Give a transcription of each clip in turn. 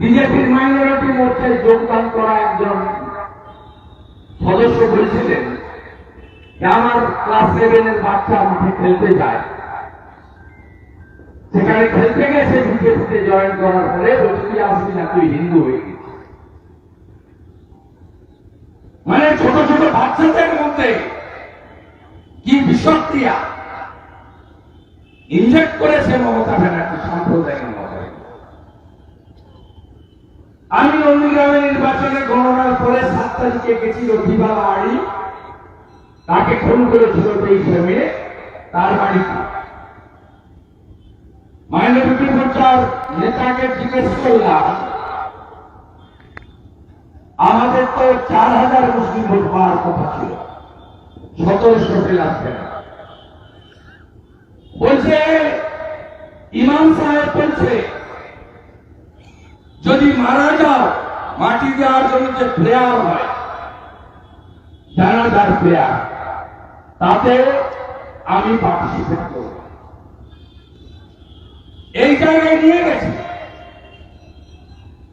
বিজেপির মাইনরিটি মোর্চায় যোগদান করা একজন সদস্য বলেছিলেন যে আমার ক্লাস সেভেনের বাচ্চা মাঠে খেলতে যায়। সেখানে খেলতে গেছে বিজেপিতে জয়েন করার পরে তুই আসবি না, তুই হিন্দু হয়ে গেছিস। মানে ছোট ছোট বাচ্চাদের মধ্যে কি বিষক্রিয়া ইনজেক্ট করেছে মমতা ব্যানার্জি সাম্প্রদায়িক মতামত আমি নন্দীগ্রামে নির্বাচনে গণনার পরে সাত তারিখে গেছি রবিবালা আড়ি তাকে খুন করেছিল তেইশে মে তার বাড়িতে মাইনরিটি মোর্চার নেতাকে জিজ্ঞেস করলাম, আমাদের তো চার হাজার মুসলিম ভোট পাওয়ার কথা ছিল। সতেরোশো পেল আসবে না বলছে, ইমাম সাহেব বলছে, যদি মারা যাও মাটি দেওয়ার জন্য যে প্রেয়ার হয়, জানাজার প্রেয়ার, তাতে আমি পার্টিসিপেট করব। এই জায়গায় নিয়ে গেছি।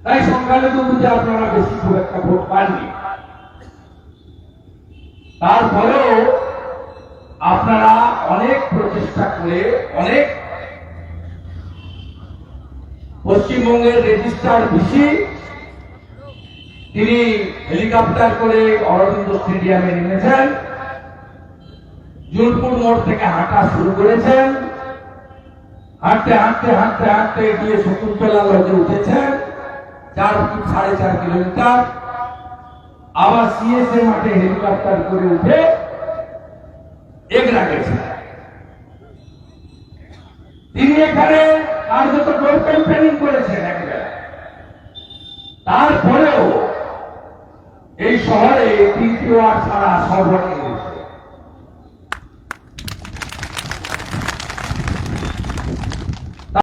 তাই সংখ্যালঘু বুঝে আপনারা বেশি খুব একটা ভোট পাননি। তারপরেও আপনারা অনেক প্রচেষ্টা করে, অনেক পশ্চিমবঙ্গের রেজিস্ট্রার ভিসি তিনি হেলিকপ্টার করে অরবিন্দ স্টেডিয়ামে নেমেছেন। জুলপুর মোড় থেকে হাঁটা শুরু করেছেন। হাঁটতে হাঁটতে হাঁটতে হাঁটতে গিয়ে শকুন্তলা লজে উঠেছেন, চার সাড়ে চার কিলোমিটার। আবার সিএসএ মাঠে হেলিকপ্টার করে উঠে এগরা গেছেন। তিনি এখানে কার্যত ডোর ক্যাম্পেনিং করেছেন একবেলা তারপরেও এই শহরে তৃতীয় আর সারা সর্বনিম্ন।